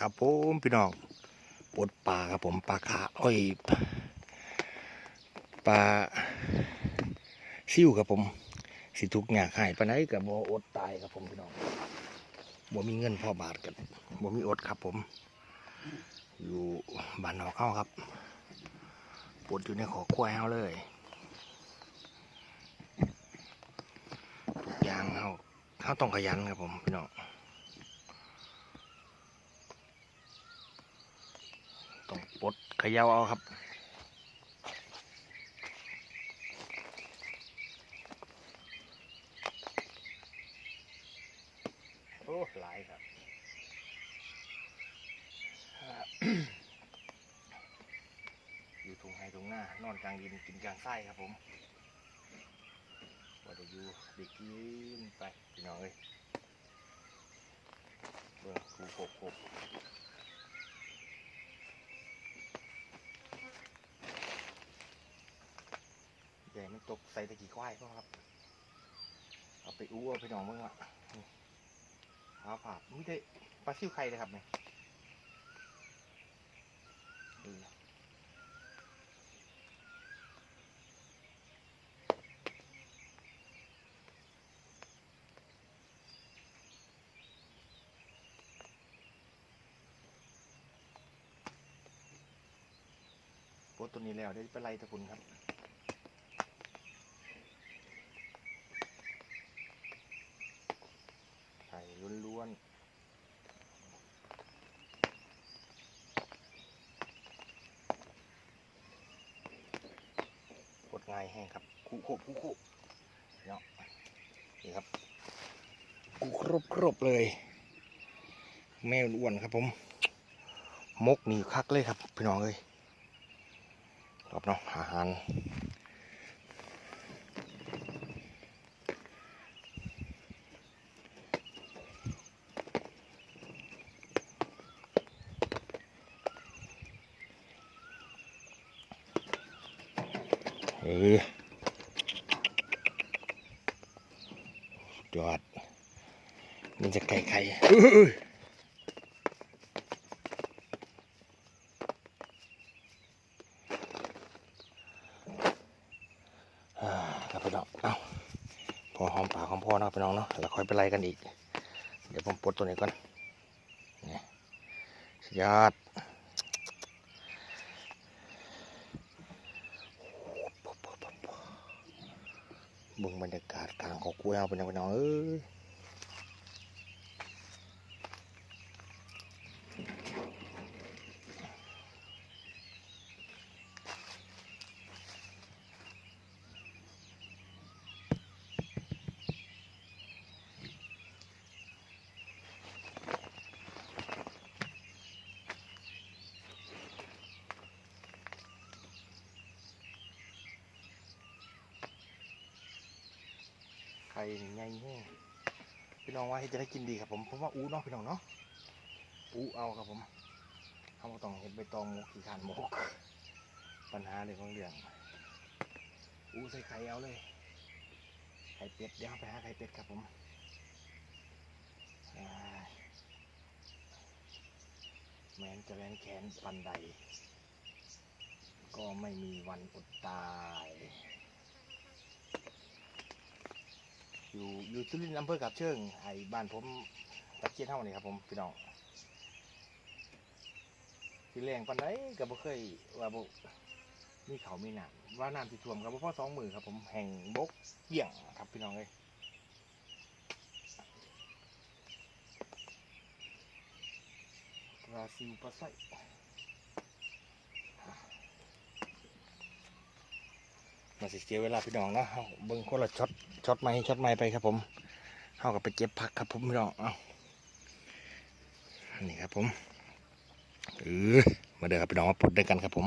ครับผมพี่น้องปลดปลาครับผมปลาขาอ้อยปลาซิ่วครับผม สิทุกอย่างหายไปไหนกับบ่อดตายครับผมพี่น้องบ่มีเงินพ่อบาทกันบ่มีอดครับผม อยู่บ้านนอกเข้าครับปวดอยู่ในขอควายเฮาเลยทุกอย่างเฮาเฮาต้องขยันครับผมพี่น้อง ต้องปลดเขยาวเอาครับโอ้หลายครับอยู่ทุ่งไฮทุ่งหน้านอนกลางดินกินกลางไส้ครับผมว่าจะอยู่เด็กกินไปพี่น้องเอ้ยเบิ่งคูโคกโคกใหญ่ มันตกใส่ตะกี้ควายก็ครับ เอาไปอู้เอาไปหนองเบิ่งละนี่หาผักไม่ได้ปลาซิวไข่เลยครับเนี่ยโพสต์ตัวนี้แล้วได้ไปไล่ตะคุณครับ ไข่ ล้วนๆกดง่ายแห้งครับคู่โคบคู่โคบเนาะนี่ครับกูครบครบเลย แม่อ้วนครับผม มกนี่คักเลยครับพี่น้องเลยครับเนาะอาหาร เออสุดยอด มันจะไก่ไข่อื้ออ่าครับพี่น้องเอาพอหอมปากหอมพ่อเนาะพี่น้องเนาะแล้วค่อยไปไล่กันอีก เดี๋ยวผมปลดตัวนี้ก่อนนี่สุดยอด เบิ่งบรรยากาศกลางของกุ้ยเอาเป็นยังไงน้องเอ้ย ไข่ใหญ่แห้งพี่น้องว่าเฮ็ดจะได้กินดีครับผมเพราะว่าอู้เนาะพี่น้องเนาะอู้เอาครับผมเขาต้องเห็ดใบตองหมกขี้ขานหมกปัญหาเรื่องของเรื่องอู้ใส่ไข่เอาเลยไข่เป็ดเดี๋ยวเราไปหาไข่เป็ดครับผมแม้นจะแรงแขนปันใด ก็ไม่มีวันอดตาย อยู่อยู่สุรินทร์อำเภอกับเชิงไอ้บ้านผมตะเคียนเท่านี่ครับผมพี่น้องที่แรงปันไดก็บ่เคยว่าบ่มีเขามีน้ำว่าน้ำที่ท่วมกับพ่อสองมือครับ ผมแห่งบกเกี่ยงครับพี่น้องเลยราซิลปลาไส้ มาสิเสียเวลาพี่น้องเนาะเบิ้งคนละช็อตช็อตไม้ช็อตไม้ไปครับผมเข้ากับไปเก็บผักครับผมพี่น้องเอานี่ครับผมเออมาเดินครับพี่น้องมาปลดด้วยกันครับผม